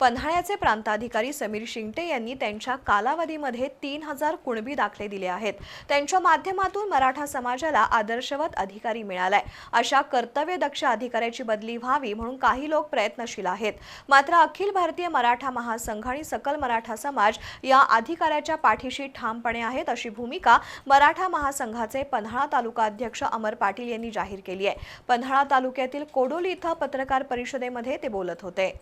पन्हाळ्याचे प्रांताधिकारी समीर शिंगटे यांनी त्यांच्या कालावधीमध्ये तीन हजार कुणबी दाखले दिले आहेत. त्यांच्या माध्यमातून मराठा समाजाला आदर्शवत अधिकारी मिळालाय. अशा कर्तव्यदक्ष अधिकाऱ्याची बदली व्हावी म्हणून काही लोक प्रयत्नशील आहेत. मात्र अखिल भारतीय मराठा महासंघ आणि सकल मराठा समाज या अधिकाऱ्याच्या पाठीशी ठामपणे आहेत अशी भूमिका मराठा महासंघाचे पन्हाळा तालुका अध्यक्ष अमर पाटील यांनी जाहीर केली आहे. पन्हाळा तालुक्यातील कोडोली इथं पत्रकार परिषदेमध्ये ते बोलत होते.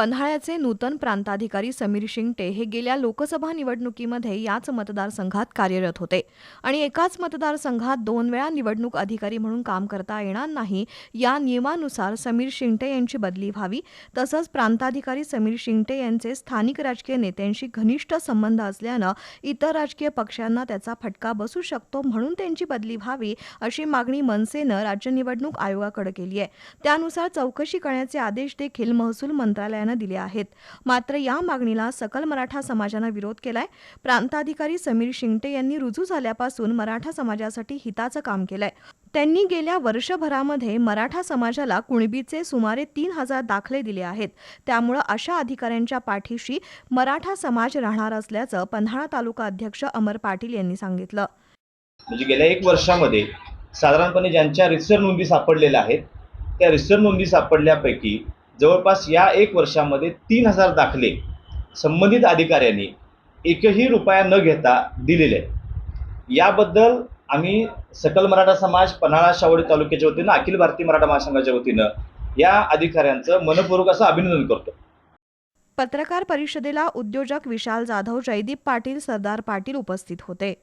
पन्हाळ्याचे नूतन प्रांताधिकारी समीर शिंगटे हे गेल्या लोकसभा निवडणुकीमध्ये याच मतदारसंघात कार्यरत होते. आणि एकाच मतदारसंघात दोन वेळा निवडणूक अधिकारी म्हणून काम करता येणार नाही या नियमानुसार समीर शिंगटे यांची बदली व्हावी. तसंच प्रांताधिकारी समीर शिंगटे यांचे स्थानिक राजकीय नेत्यांशी घनिष्ठ संबंध असल्यानं इतर राजकीय पक्षांना त्याचा फटका बसू शकतो म्हणून त्यांची बदली व्हावी अशी मागणी मनसेनं राज्य निवडणूक आयोगाकडे केली आहे. त्यानुसार चौकशी करण्याचे आदेश देखील महसूल मंत्रालयानं दिले आहेत. मात्र या मागणीला सकल मराठा समाजानं विरोध केलाय. प्रांताधिकारी समीर शिंगटे यांनी रुजू झाल्यापासून मराठा समाजासाठी हिताचं काम केलंय. त्यांनी गेल्या वर्षभरामध्ये मराठा समाजाला कुणबीचे सुमारे तीन हजार दाखले दिले आहेत. त्यामुळं अशा अधिकाऱ्यांच्या पाठीशी मराठा समाज राहणार असल्याचं पन्हाळा तालुका अध्यक्ष अमर पाटील यांनी सांगितलं. म्हणजे गेल्या एक वर्षामध्ये साधारणपणे ज्यांच्या रिसर नोंदी सापडलेल्या आहेत त्या रिसर नोंदी सापडल्यापैकी जवळपास या एक वर्षामध्ये तीन हजार दाखले संबंधित अधिकाऱ्यांनी एकही रुपया न घेता दिलेले आहेत. याबद्दल आम्ही सकल मराठा समाज पन्हाळा शावडी तालुक्याच्या वतीनं अखिल भारतीय मराठा महासंघाच्या वतीनं या अधिकाऱ्यांचं मनपूर्वक असं अभिनंदन करतो. पत्रकार परिषदेला उद्योजक विशाल जाधव जयदीप पाटील सरदार पाटील उपस्थित होते.